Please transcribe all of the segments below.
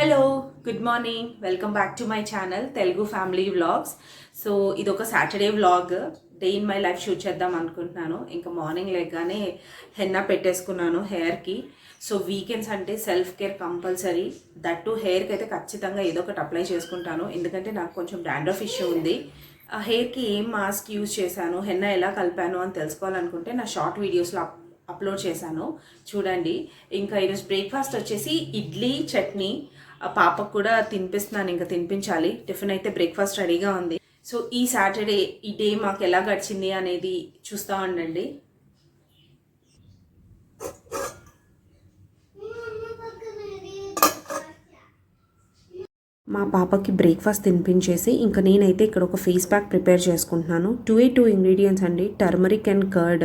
Hello good morning welcome back to my channel Telugu family vlogs so ఇది ఒక Saturday vlog day in my life shoot చేద్దాం అనుకుంటున్నాను. ఇంకా morning లెగ్గానే henna పెట్టేసుకున్నాను హెయిర్కి సో వీకెండ్స్ అంటే self care compulsory that too హెయిర్కి అయితే ఖచ్చితంగా ఏదో ఒకటి అప్లై చేసుకుంటాను. ఎందుకంటే నాకు కొంచెం డాండ్రఫ్ ఇష్యూ ఉంది. ఆ హెయిర్కి ఏం మాస్క్ యూజ్ చేశాను? హెన్న ఎలా కలిపాను అని తెలుసుకోవాలనుకుంటే నా షార్ట్ వీడియోస్లో అప్లోడ్ చేశాను. చూడండి ఇంకా ఈరోజు బ్రేక్ఫాస్ట్ వచ్చేసి ఇడ్లీ చట్నీ పాపకు కూడా తినిపిస్తున్నాను ఇంకా తినిపించాలి. టిఫిన్ అయితే బ్రేక్ఫాస్ట్ రెడీగా ఉంది. సో ఈ సాటర్డే ఈ డే మాకు ఎలా గడిచింది అనేది చూస్తూ ఉండండి. మా పాపకి బ్రేక్ఫాస్ట్ తినిపించేసి ఇంకా నేనైతే ఇక్కడ ఒక ఫేస్ ప్యాక్ ప్రిపేర్ చేసుకుంటున్నాను. టూ ఏ టూ ఇంగ్రీడియంట్స్ అండి. Turmeric and curd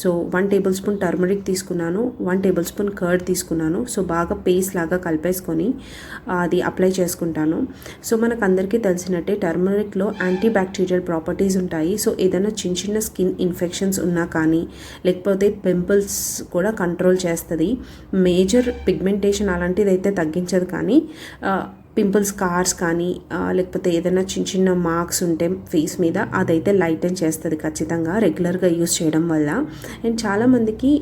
so one tablespoon turmeric తీసుకున్నాను. వన్ టేబుల్ స్పూన్ కర్డ్ తీసుకున్నాను. సో బాగా పేస్ట్ లాగా కలిపేసుకొని అది అప్లై చేసుకుంటాను. సో మనకు అందరికీ తెలిసినట్టే టర్మరిక్లో యాంటీ బ్యాక్టీరియల్ ప్రాపర్టీస్ ఉంటాయి. సో ఏదైనా చిన్న చిన్న స్కిన్ ఇన్ఫెక్షన్స్ ఉన్నా కానీ లేకపోతే పింపుల్స్ కూడా కంట్రోల్ చేస్తుంది. మేజర్ పిగ్మెంటేషన్ అలాంటిది అయితే తగ్గించదు కానీ పింపుల్స్ కార్స్ కానీ లేకపోతే ఏదైనా చిన్న చిన్న మార్క్స్ ఉంటే ఫేస్ మీద అదైతే లైటన్ చేస్తుంది ఖచ్చితంగా రెగ్యులర్గా యూస్ చేయడం వల్ల. అండ్ చాలామందికి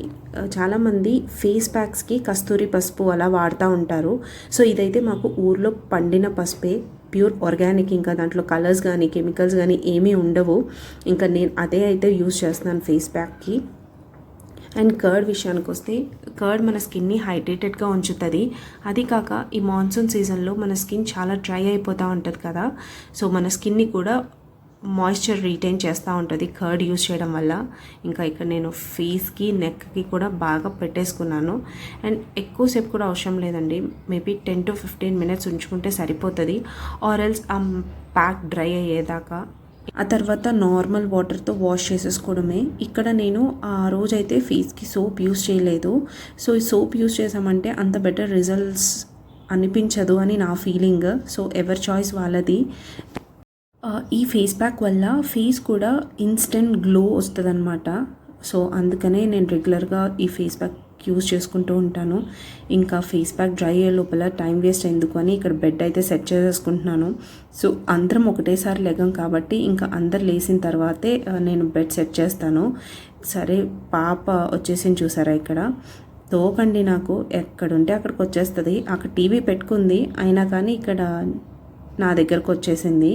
చాలామంది ఫేస్ ప్యాక్స్కి కస్తూరి పసుపు అలా వాడుతూ ఉంటారు. సో ఇదైతే మాకు ఊర్లో పండిన పసుపే ప్యూర్ ఆర్గానిక్. ఇంకా దాంట్లో కలర్స్ కానీ కెమికల్స్ కానీ ఏమీ ఉండవు. ఇంకా నేను అదే అయితే యూస్ చేస్తున్నాను ఫేస్ ప్యాక్కి. అండ్ కర్డ్ విషయానికి వస్తే కర్డ్ మన స్కిన్ని హైడ్రేటెడ్గా ఉంచుతుంది. అది కాక ఈ మాన్సూన్ సీజన్లో మన స్కిన్ చాలా డ్రై అయిపోతూ ఉంటుంది కదా. సో మన స్కిన్ని కూడా మాయిశ్చర్ రీటైన్ చేస్తూ ఉంటుంది కర్డ్ యూజ్ చేయడం వల్ల. ఇంకా ఇక్కడ నేను ఫేస్కి నెక్కి కూడా బాగా పెట్టేసుకున్నాను. అండ్ ఎక్కువసేపు కూడా అవసరం లేదండి. Maybe ten to fifteen minutes ఉంచుకుంటే సరిపోతుంది. ఆర్ ఎల్స్ ఆ ప్యాక్ డ్రై అయ్యేదాకా ఆ తర్వాత నార్మల్ వాటర్తో వాష్ చేసేసుకోవడమే. ఇక్కడ నేను ఆ రోజైతే ఫేస్కి సోప్ యూస్ చేయలేదు. సో ఈ సోప్ యూస్ చేసామంటే అంత బెటర్ రిజల్ట్స్ అనిపించదు అని నా ఫీలింగ్. సో ఎవరి చాయిస్ వాళ్ళది. ఈ ఫేస్ ప్యాక్ వల్ల ఫేస్ కూడా ఇన్స్టెంట్ గ్లో వస్తుందన్నమాట. సో అందుకనే నేను రెగ్యులర్గా ఈ ఫేస్ ప్యాక్ యూజ్ చేసుకుంటూ ఉంటాను. ఇంకా ఫేస్ ప్యాక్ డ్రై అయ్యే లోపల టైం వేస్ట్ ఎందుకు అని ఇక్కడ బెడ్ అయితే సెట్ చేసేసుకుంటున్నాను. సో అందరం ఒకటేసారి లెగం కాబట్టి ఇంకా అందరు లేచిన తర్వాతే నేను బెడ్ సెట్ చేస్తాను. సరే పాప వచ్చేసింది చూసారా ఇక్కడ? తోకండి నాకు ఎక్కడుంటే అక్కడికి వచ్చేస్తుంది. అక్కడ టీవీ పెట్టుకుంది అయినా కానీ ఇక్కడ నా దగ్గరకు వచ్చేసింది.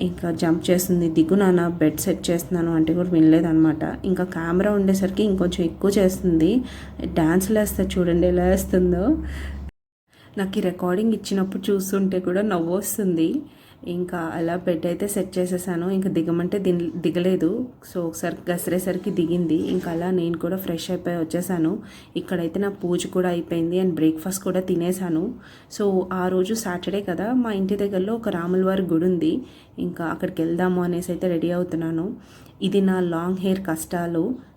ఇంకా జంప్ చేస్తుంది దిగు నాన్న బెడ్ సెట్ చేస్తున్నాను అంటే కూడా వినలేదనమాట ఇంకా కెమెరా ఉండేసరికి ఇంకొంచెం ఎక్కువ చేస్తుంది. డ్యాన్స్ లేస్తుంది చూడండి ఎలా వేస్తుందో నాకు ఈ రికార్డింగ్ ఇచ్చినప్పుడు చూస్తుంటే కూడా నవ్వు వస్తుంది. ఇంకా అలా బెడ్ అయితే సెట్ చేసేసాను. ఇంకా దిగమంటే దిన్ దిగలేదు. సో ఒకసారి గసరేసరికి దిగింది. ఇంకా అలా నేను కూడా ఫ్రెష్ అయిపోయి వచ్చేసాను. ఇక్కడైతే నా పూజ కూడా అయిపోయింది అండ్ బ్రేక్ఫాస్ట్ కూడా తినేసాను. సో ఆ రోజు సాటర్డే కదా మా ఇంటి దగ్గరలో ఒక రాములవారి గుడి ఉంది. ఇంకా అక్కడికి వెళ్దాము అనేసి అయితే రెడీ అవుతున్నాను. ఇది నా లాంగ్ హెయిర్ కష్టాలు.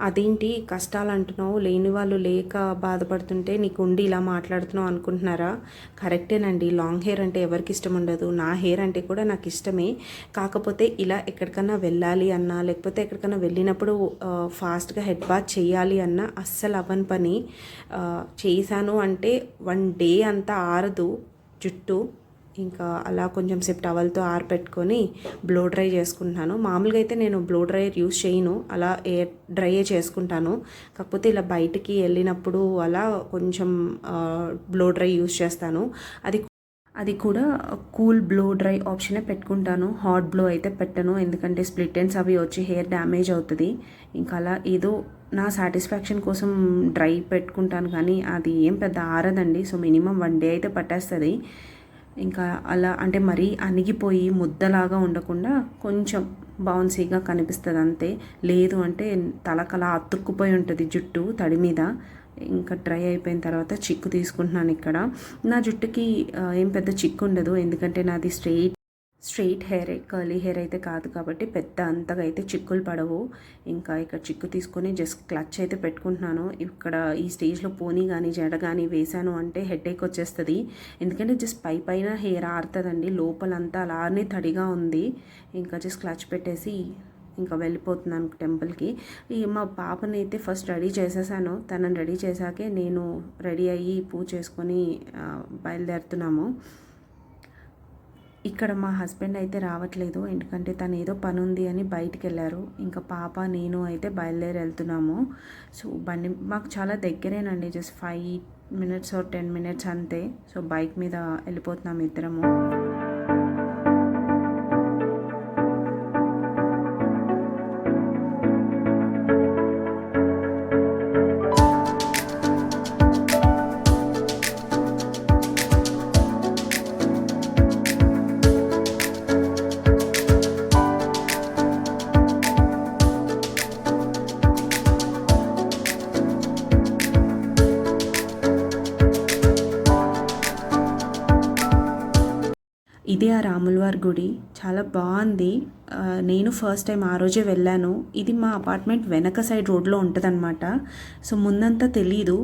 అదేంటి కష్టాలు అంటున్నావు లేని వాళ్ళు లేక బాధపడుతుంటే నీకు ఉండి ఇలా మాట్లాడుతున్నావు అనుకుంటున్నారా? కరెక్టేనండి. లాంగ్ హెయిర్ అంటే ఎవరికి ఇష్టం ఉండదు. నా హెయిర్ అంటే కూడా నాకు ఇష్టమే. కాకపోతే ఇలా ఎక్కడికన్నా వెళ్ళాలి అన్నా లేకపోతే ఎక్కడికన్నా వెళ్ళినప్పుడు ఫాస్ట్గా హెడ్ బాత్ చేయాలి అన్నా అస్సలు అవ్వని పని. చేశాను అంటే వన్ డే అంతా ఆరదు. జుట్టు ఇంకా అలా కొంచెం సేపు టవల్తో ఆరపెట్టుకొని బ్లో డ్రై చేసుకుంటున్నాను. మామూలుగా అయితే నేను బ్లో డ్రైయర్ యూస్ చేయను. అలా ఏ డ్రైయే చేసుకుంటాను. కాకపోతే ఇలా బయటికి వెళ్ళినప్పుడు అలా కొంచెం బ్లో డ్రై యూస్ చేస్తాను. అది అది కూడా కూల్ బ్లో డ్రై ఆప్షనే పెట్టుకుంటాను. హాట్ బ్లో అయితే పెట్టను. ఎందుకంటే స్ప్లిట్ ఎండ్స్ అవి వచ్చి హెయిర్ డ్యామేజ్ అవుతుంది. ఇంకా అలా ఏదో నా సాటిస్ఫాక్షన్ కోసం డ్రై పెట్టుకుంటాను కానీ అది ఏం పెద్ద ఆరదండి. సో మినిమం వన్ డే అయితే పట్టేస్తుంది. ఇంకా అలా అంటే మరీ అణిగిపోయి ముద్దలాగా ఉండకుండా కొంచెం బౌన్సీగా కనిపిస్తుంది అంతే. లేదు అంటే తలకలా అతుక్కుపోయి ఉంటుంది జుట్టు తడి మీద. ఇంకా డ్రై అయిపోయిన తర్వాత చిక్కు తీసుకుంటున్నాను ఇక్కడ. నా జుట్టుకి ఏం పెద్ద చిక్కు ఉండదు. ఎందుకంటే నాది straight straight hair curly hair అయితే కాదు కాబట్టి పెద్ద అంతగా అయితే చిక్కులు పడవు. ఇంకా ఇక్కడ చిక్కు తీసుకొని జస్ట్ క్లచ్ అయితే పెట్టుకుంటున్నాను. ఇక్కడ ఈ స్టేజ్లో పోనీ కానీ జడ కానీ వేసాను అంటే హెడేక్ వచ్చేస్తుంది. ఎందుకంటే జస్ట్ పై పైన హెయిర్ ఆరుతుందండి. లోపలంతా అలానే తడిగా ఉంది. ఇంకా జస్ట్ క్లచ్ పెట్టేసి ఇంకా వెళ్ళిపోతున్నాను టెంపుల్కి. ఈ మా పాపని అయితే ఫస్ట్ రెడీ చేసేసాను. తనని రెడీ చేశాకే నేను రెడీ అయ్యి పూజ చేసుకొని బయలుదేరుతున్నాము. ఇక్కడ మా హస్బెండ్ అయితే రావట్లేదు. ఎందుకంటే తను ఏదో పని ఉంది అని బయటికి వెళ్ళారు ఇంకా పాప నేను అయితే బయలుదేరి వెళ్తున్నాము. సో బండి మాకు చాలా దగ్గరేనండి. Just five minutes or ten minutes అంతే. సో బైక్ మీద వెళ్ళిపోతున్నాము ఇద్దరము. ఆ రాములవారి గుడి. చాలా బాగుంది. నేను ఫస్ట్ టైం ఆ రోజే వెళ్ళాను. ఇది మా అపార్ట్మెంట్ వెనక సైడ్ రోడ్లో ఉంటుందన్నమాట. సో ముందంతా తెలీదు.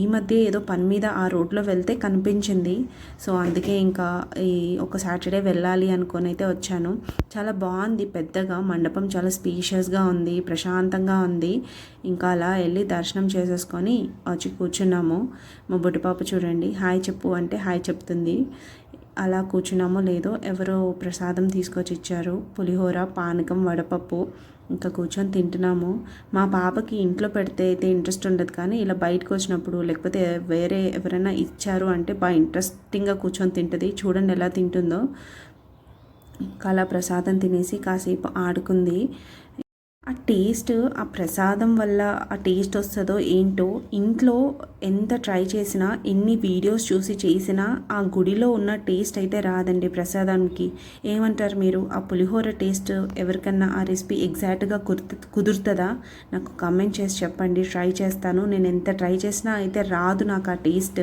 ఈ మధ్య ఏదో పని మీద ఆ రోడ్లో వెళ్తే కనిపించింది. సో అందుకే ఇంకా ఈ ఒక సాటర్డే వెళ్ళాలి అనుకొని అయితే వచ్చాను. చాలా బాగుంది పెద్దగా. మండపం చాలా స్పీషియస్గా ఉంది. ప్రశాంతంగా ఉంది. ఇంకా అలా వెళ్ళి దర్శనం చేసేసుకొని వచ్చి కూర్చున్నాము. మా బుడ్డిపాప చూడండి. హాయ్ చెప్పు అంటే హాయ్ చెప్తుంది. అలా కూర్చున్నామో లేదో ఎవరో ప్రసాదం తీసుకొచ్చి ఇచ్చారు. పులిహోర పానకం వడపప్పు ఇంకా కూర్చొని తింటున్నాము. మా పాపకి ఇంట్లో పెడితే అయితే ఇంట్రెస్ట్ ఉండదు కానీ ఇలా బయటకు వచ్చినప్పుడు లేకపోతే వేరే ఎవరైనా ఇచ్చారు అంటే బాగా ఇంట్రెస్టింగ్గా కూర్చొని తింటుంది. చూడండి ఎలా తింటుందో. ఇంకా అలా ప్రసాదం తినేసి కాసేపు ఆడుకుంది. ఆ టేస్ట్ ఆ ప్రసాదం వల్ల ఆ టేస్ట్ వస్తుందో ఏంటో ఇంట్లో ఎంత ట్రై చేసినా ఎన్ని వీడియోస్ చూసి చేసినా ఆ గుడిలో ఉన్న టేస్ట్ అయితే రాదండి ప్రసాదానికి. ఏమంటారు మీరు? ఆ పులిహోర టేస్ట్ ఎవరికన్నా ఆ రెసిపీ ఎగ్జాక్ట్గా కుర్తు కుదురుతుందా? నాకు కమెంట్ చేసి చెప్పండి. ట్రై చేస్తాను. నేను ఎంత ట్రై చేసినా అయితే రాదు నాకు ఆ టేస్ట్.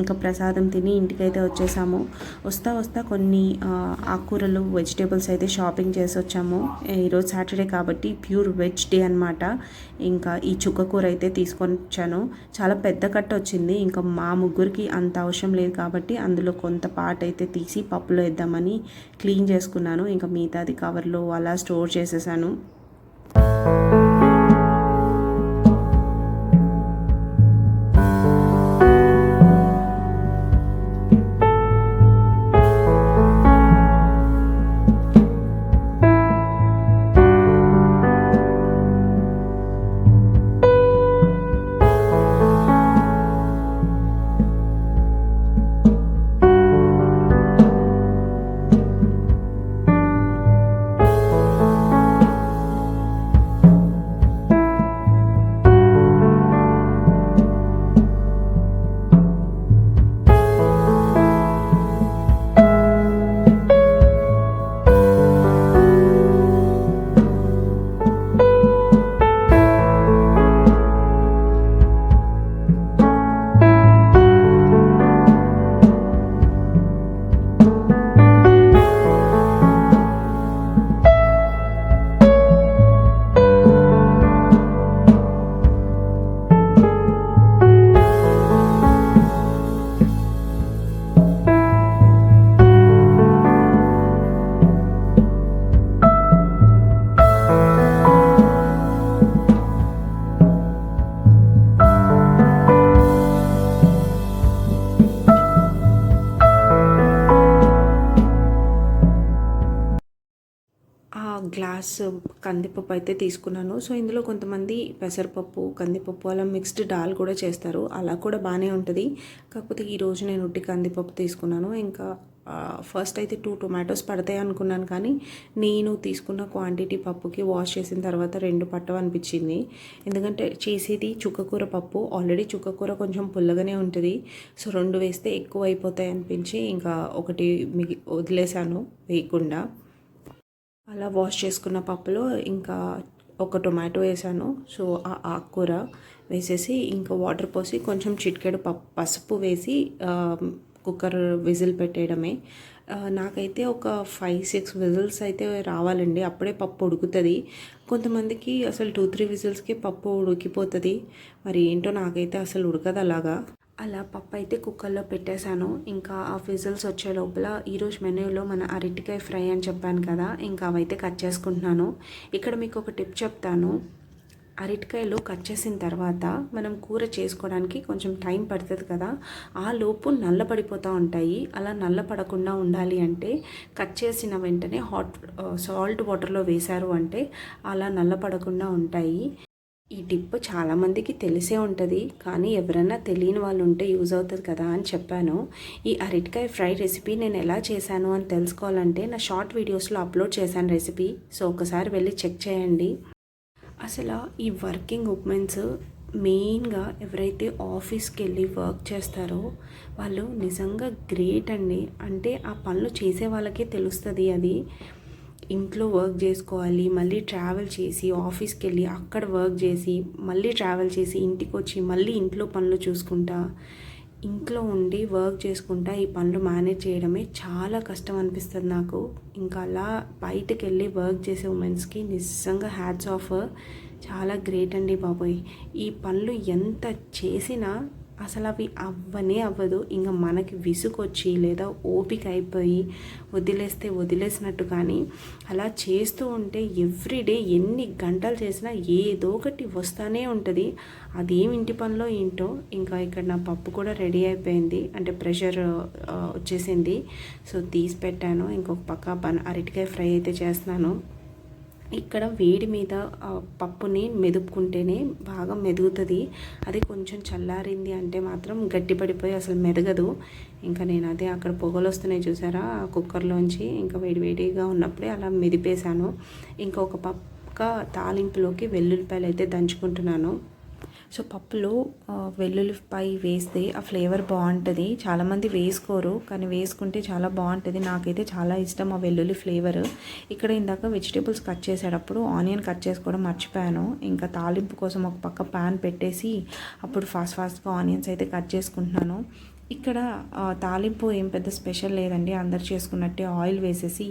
ఇంకా ప్రసాదం తిని ఇంటికైతే వచ్చేసాము. వస్తా వస్తా కొన్ని ఆకుకూరలు వెజిటేబుల్స్ అయితే షాపింగ్ చేసి వచ్చాము ఈరోజు సాటర్డే కాబట్టి ప్యూర్ వెజ్ డే అనమాట ఇంకా ఈ చుక్క కూర అయితే తీసుకొని వచ్చాను చాలా పెద్ద కట్ట వచ్చింది. ఇంకా మా ముగ్గురికి అంత అవసరం లేదు కాబట్టి అందులో కొంత పార్ట్ అయితే తీసి పప్పులో వేద్దామని క్లీన్ చేసుకున్నాను. ఇంకా మిగతాది కవర్లో అలా స్టోర్ చేసేసాను. గ్లాస్ కందిపప్పు అయితే తీసుకున్నాను. సో ఇందులో కొంతమంది పెసరపప్పు కందిపప్పు అలా మిక్స్డ్ డాల్ కూడా చేస్తారు. అలా కూడా బాగానే ఉంటుంది. కాకపోతే ఈరోజు నేను ఉట్టి కందిపప్పు తీసుకున్నాను. ఇంకా ఫస్ట్ అయితే టూ టొమాటోస్ పడతాయి అనుకున్నాను కానీ నేను తీసుకున్న క్వాంటిటీ పప్పుకి వాష్ చేసిన తర్వాత రెండు పట్టవు అనిపించింది. ఎందుకంటే చేసేది చుక్కకూర పప్పు. ఆల్రెడీ చుక్కకూర కొంచెం పుల్లగానే ఉంటుంది. సో రెండు వేస్తే ఎక్కువ అయిపోతాయి అనిపించి ఇంకా ఒకటి మిగి వదిలేశాను వేయకుండా. అలా వాష్ చేసుకున్న పప్పులో ఇంకా ఒక టొమాటో వేసాను. సో ఆ ఆకుకూర వేసేసి ఇంకా వాటర్ పోసి కొంచెం చిటికెడు పప్పు పసుపు వేసి కుక్కర్ విజిల్ పెట్టేయడమే. నాకైతే ఒక ఫైవ్ సిక్స్ విజిల్స్ అయితే రావాలండి. అప్పుడే పప్పు ఉడుకుతుంది. కొంతమందికి అసలు టూ త్రీ విజిల్స్కి పప్పు ఉడికిపోతుంది. మరి ఏంటో నాకైతే అసలు ఉడకదు అలాగా. అలా పప్పు అయితే కుక్కర్లో పెట్టేశాను. ఇంకా ఆ విజిల్స్ వచ్చే లోపల ఈరోజు మెనూలో మన అరటికాయ ఫ్రై అని చెప్పాను కదా ఇంకా అవైతే కట్ చేసుకుంటున్నాను. ఇక్కడ మీకు ఒక టిప్ చెప్తాను. అరటికాయలు కట్ చేసిన తర్వాత మనం కూర చేసుకోవడానికి కొంచెం టైం పడుతుంది కదా ఆ లోపు నల్లపడిపోతూ ఉంటాయి. అలా నల్లపడకుండా ఉండాలి అంటే కట్ చేసిన వెంటనే హాట్ సాల్ట్ వాటర్లో వేశారు అంటే అలా నల్లపడకుండా ఉంటాయి. ఈ టిప్ చాలామందికి తెలిసే ఉంటుంది కానీ ఎవరైనా తెలియని వాళ్ళు ఉంటే యూజ్ అవుతుంది కదా అని చెప్పాను. ఈ అరటికాయ ఫ్రై రెసిపీ నేను ఎలా చేశాను అని తెలుసుకోవాలంటే నా షార్ట్ వీడియోస్లో అప్లోడ్ చేశాను రెసిపీ సో ఒకసారి వెళ్ళి చెక్ చేయండి. అసలు ఈ వర్కింగ్ ఉమెన్స్ మెయిన్గా ఎవరైతే ఆఫీస్కి వెళ్ళి వర్క్ చేస్తారో వాళ్ళు నిజంగా గ్రేట్ అండి. అంటే ఆ పనులు చేసే వాళ్ళకే తెలుస్తుంది అది. ఇంట్లో వర్క్ చేసుకోవాలి మళ్ళీ ట్రావెల్ చేసి ఆఫీస్కి వెళ్ళి అక్కడ వర్క్ చేసి మళ్ళీ ట్రావెల్ చేసి ఇంటికి వచ్చి మళ్ళీ ఇంట్లో పనులు చూసుకుంటా. ఇంట్లో ఉండి వర్క్ చేసుకుంటా ఈ పనులు మేనేజ్ చేయడమే చాలా కష్టం అనిపిస్తుంది నాకు. ఇంకా అలా బయటకు వెళ్ళి వర్క్ చేసే ఉమెన్స్కి నిజంగా హ్యాట్స్ ఆఫ్ చాలా గ్రేట్ అండి బాబోయ్. ఈ పనులు ఎంత చేసినా అసలు అవి అవ్వనే అవ్వదు. ఇంకా మనకి విసుకొచ్చి లేదా ఓపిక అయిపోయి వదిలేస్తే వదిలేసినట్టు కానీ అలా చేస్తూ ఉంటే ఎవ్రీడే ఎన్ని గంటలు చేసినా ఏదో ఒకటి వస్తూనే ఉంటుంది. అదేం ఇంటి పనిలో ఏంటో ఇంకా ఇక్కడ నా పప్పు కూడా రెడీ అయిపోయింది. అంటే ప్రెషర్ వచ్చేసింది. సో తీసి పెట్టాను. ఇంకొక పక్క బన్ అరటికాయ ఫ్రై అయితే చేస్తున్నాను. ఇక్కడ వేడి మీద పప్పుని మెదుపుకుంటేనే బాగా మెదుగుతుంది. అది కొంచెం చల్లారింది అంటే మాత్రం గట్టిపడిపోయి అసలు మెదగదు. ఇంకా నేను అదే అక్కడ పొగలు వస్తున్నాయి చూసారా? ఆ కుక్కర్లోంచి ఇంకా వేడి వేడిగా ఉన్నప్పుడే అలా మెదిపేశాను. ఇంకొక పక్క తాలింపులోకి వెల్లుల్లిపాయలు అయితే దంచుకుంటున్నాను. సో పప్పులో వెల్లుల్లిపాయ వేస్తే ఆ ఫ్లేవర్ బాగుంటుంది. చాలామంది వేసుకోరు కానీ వేసుకుంటే చాలా బాగుంటుంది. నాకైతే చాలా ఇష్టం ఆ వెల్లుల్లి ఫ్లేవర్. ఇక్కడ ఇందాక వెజిటేబుల్స్ కట్ చేసేటప్పుడు ఆనియన్ కట్ చేసుకోవడం మర్చిపోయాను. ఇంకా తాలింపు కోసం ఒక పక్క ప్యాన్ పెట్టేసి అప్పుడు ఫాస్ట్ ఫాస్ట్గా ఆనియన్స్ అయితే కట్ చేసుకుంటున్నాను. ఇక్కడ తాలింపు ఏం పెద్ద స్పెషల్ లేదండి. అందరు చేసుకున్నట్టే ఆయిల్ వేసేసి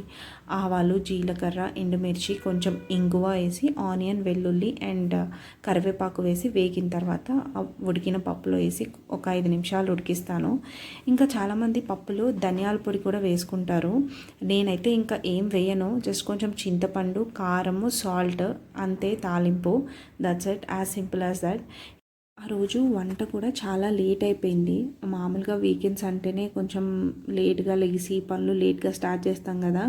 ఆవాలు జీలకర్ర ఎండుమిర్చి కొంచెం ఇంగువ వేసి ఆనియన్ వెల్లుల్లి అండ్ కరివేపాకు వేసి వేగిన తర్వాత ఉడికిన పప్పులో వేసి ఒక ఐదు నిమిషాలు ఉడికిస్తాను. ఇంకా చాలామంది పప్పులు ధనియాల పొడి కూడా వేసుకుంటారు. నేనైతే ఇంకా ఏం వేయను. జస్ట్ కొంచెం చింతపండు కారము సాల్ట్ అంతే తాలింపు. That's it as simple as that ఆ రోజు వంట కూడా చాలా లేట్ అయిపోయింది. మామూలుగా వీకెండ్స్ అంటేనే కొంచెం లేట్గా లెగిసి పనులు లేట్గా స్టార్ట్ చేస్తాం కదా.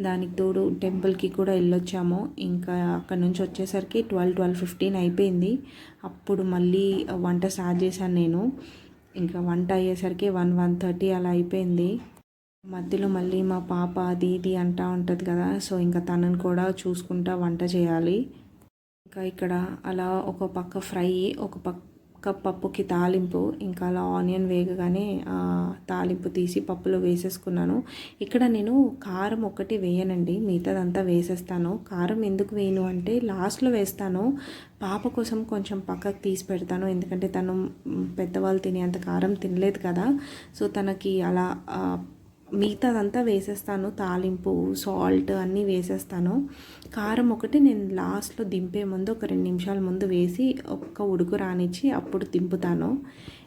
దానికి తోడు టెంపుల్కి కూడా వెళ్ళొచ్చాము. ఇంకా అక్కడ నుంచి వచ్చేసరికి ట్వెల్వ్ ట్వెల్వ్ ఫిఫ్టీన్ అయిపోయింది. అప్పుడు మళ్ళీ వంట స్టార్ట్ చేశాను నేను. ఇంకా వంట అయ్యేసరికి వన్ వన్ థర్టీ అలా అయిపోయింది. మధ్యలో మళ్ళీ మా పాప అది ఇది అంటా ఉంటుంది కదా. సో ఇంకా తనని కూడా చూసుకుంటా వంట చేయాలి. ఇంకా ఇక్కడ అలా ఒక పక్క ఫ్రై ఒక పక్క పప్పుకి తాలింపు ఇంకా అలా ఆనియన్ వేగగానే తాలింపు తీసి పప్పులో వేసేసుకున్నాను. ఇక్కడ నేను కారం ఒకటి వేయనండి మిగతాదంతా వేసేస్తాను. కారం ఎందుకు వేయను అంటే లాస్ట్లో వేస్తాను. పాప కోసం కొంచెం పక్కకు తీసి పెడతాను ఎందుకంటే తను పెద్దవాళ్ళు తినే అంత కారం తినలేదు కదా. సో తనకి అలా మిగతాదంతా వేసేస్తాను. తాలింపు సాల్ట్ అన్నీ వేసేస్తాను. కారం ఒకటి నేను లాస్ట్లో దింపే ముందు ఒక రెండు నిమిషాల ముందు వేసి ఒక్క ఉడుకు రానిచ్చి అప్పుడు దింపుతాను.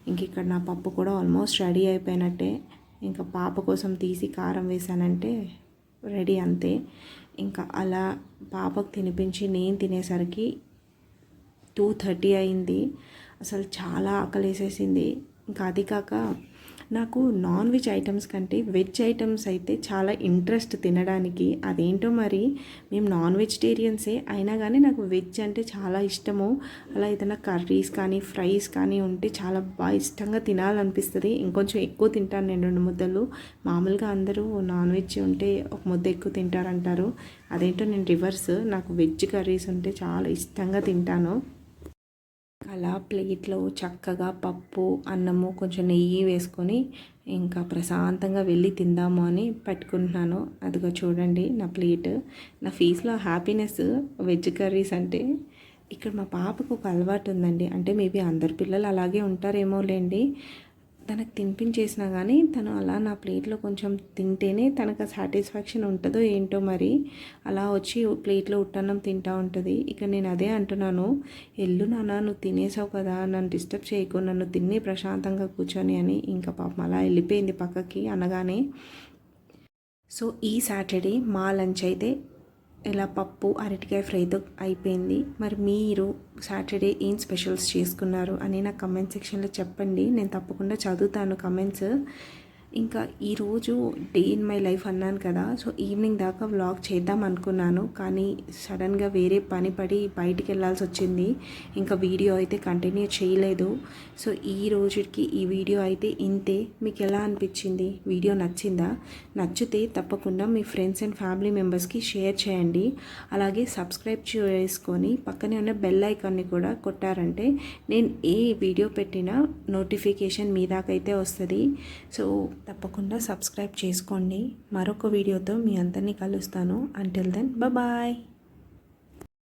ఇంక ఇక్కడ నా పప్పు కూడా ఆల్మోస్ట్ రెడీ అయిపోయినట్టే. ఇంకా పాప కోసం తీసి కారం వేసానంటే రెడీ అంతే. ఇంకా అలా పాపకు తినిపించి నేను తినేసరికి టూ థర్టీ అయింది. అసలు చాలా ఆకలేసేసింది. ఇంకా అది కాక నాకు నాన్ వెజ్ ఐటమ్స్ కంటే వెజ్ ఐటమ్స్ అయితే చాలా ఇంట్రెస్ట్ తినడానికి. అదేంటో మరి? మేము నాన్ వెజిటేరియన్సే అయినా కానీ నాకు వెజ్ అంటే చాలా ఇష్టము. అలా ఏదైనా కర్రీస్ కానీ ఫ్రైస్ కానీ ఉంటే చాలా బాగా ఇష్టంగా తినాలనిపిస్తుంది. ఇంకొంచెం ఎక్కువ తింటాను నేను రెండు ముద్దలు. మామూలుగా అందరూ నాన్ వెజ్ ఉంటే ఒక ముద్ద ఎక్కువ తింటారంటారు. అదేంటో నేను రివర్స్ నాకు వెజ్ కర్రీస్ ఉంటే చాలా ఇష్టంగా తింటాను. అలా ప్లేట్లో చక్కగా పప్పు అన్నము కొంచెం నెయ్యి వేసుకొని ఇంకా ప్రశాంతంగా వెళ్ళి తిందాము అని పెట్టుకుంటున్నాను. అదిగో చూడండి నా ప్లేట్. నా ఫీస్లో హ్యాపీనెస్ వెజ్ కర్రీస్ అంటే ఇక్కడ మా పాపకు ఒక అలవాటు ఉందండి. అంటే మేబీ అందరు పిల్లలు అలాగే ఉంటారేమో లేండి తనకు తినిపించేసినా కానీ తను అలా నా ప్లేట్లో కొంచెం తింటేనే తనకు సాటిస్ఫాక్షన్ ఉంటుందో ఏంటో మరి అలా వచ్చి ప్లేట్లో ఉట్టన్నం తింటా ఉంటుంది. ఇక నేను అదే అంటున్నాను. ఎల్లు నాన్న నువ్వు తినేసావు కదా నన్ను డిస్టర్బ్ చేయకు నన్ను తిని ప్రశాంతంగా కూర్చొని అని ఇంకా పాపం అలా వెళ్ళిపోయింది పక్కకి అనగానే. సో ఈ సాటర్డే మా లంచ్ అయితే ఇలా పప్పు అరటికాయ ఫ్రైతో అయిపోయింది. మరి మీరు సాటర్డే ఏం స్పెషల్స్ చేసుకున్నారు అని నా కమెంట్ సెక్షన్లో చెప్పండి. నేను తప్పకుండా చదువుతాను కమెంట్స్. ఇంకా ఈరోజు డే ఇన్ మై లైఫ్ అన్నాను కదా సో ఈవినింగ్ దాకా వ్లాగ్ చేద్దాం అనుకున్నాను. కానీ సడన్గా వేరే పని పడి బయటికి వెళ్ళాల్సి వచ్చింది. ఇంకా వీడియో అయితే కంటిన్యూ చేయలేదు. సో ఈ రోజుకి ఈ వీడియో అయితే ఇంతే. మీకు ఎలా అనిపించింది? వీడియో నచ్చిందా? నచ్చితే తప్పకుండా మీ ఫ్రెండ్స్ అండ్ ఫ్యామిలీ మెంబర్స్కి షేర్ చేయండి. అలాగే సబ్స్క్రైబ్ చేసుకొని పక్కనే ఉన్న బెల్ ఐకాన్ని కూడా కొట్టారంటే నేను ఏ వీడియో పెట్టినా నోటిఫికేషన్ మీ దాకైతే వస్తుంది. సో తప్పకుండా సబ్స్క్రైబ్ చేసుకోండి. మరొక వీడియోతో మీ అందరినీ కలుస్తాను. Until then bye